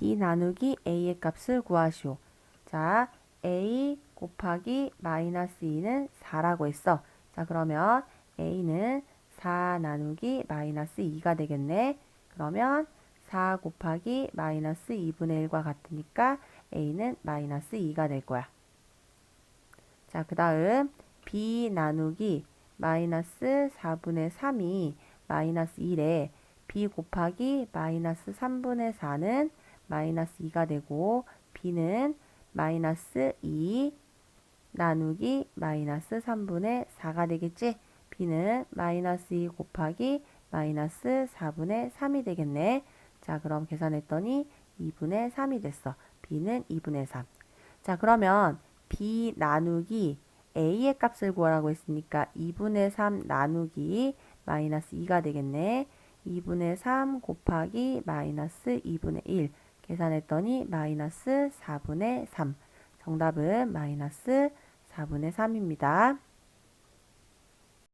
b 나누기 a의 값을 구하시오. 자, a 곱하기 마이너스 2는 4라고 했어. 자, 그러면 a는 4 나누기 마이너스 2가 되겠네. 그러면 4 곱하기 마이너스 2분의 1과 같으니까 a는 마이너스 2가 될 거야. 자, 그 다음 b 나누기 마이너스 4분의 3이 마이너스 1에 b 곱하기 마이너스 3분의 4는 마이너스 2가 되고 b는 마이너스 2 나누기 마이너스 3분의 4가 되겠지? b는 마이너스 2 곱하기 마이너스 4분의 3이 되겠네. 자, 그럼 계산했더니 2분의 3이 됐어. b는 2분의 3. 자, 그러면 b 나누기 a의 값을 구하라고 했으니까 2분의 3 나누기 마이너스 2가 되겠네. 2분의 3 곱하기 마이너스 2분의 1 계산했더니 마이너스 4분의 3 정답은 마이너스 4분의 3입니다.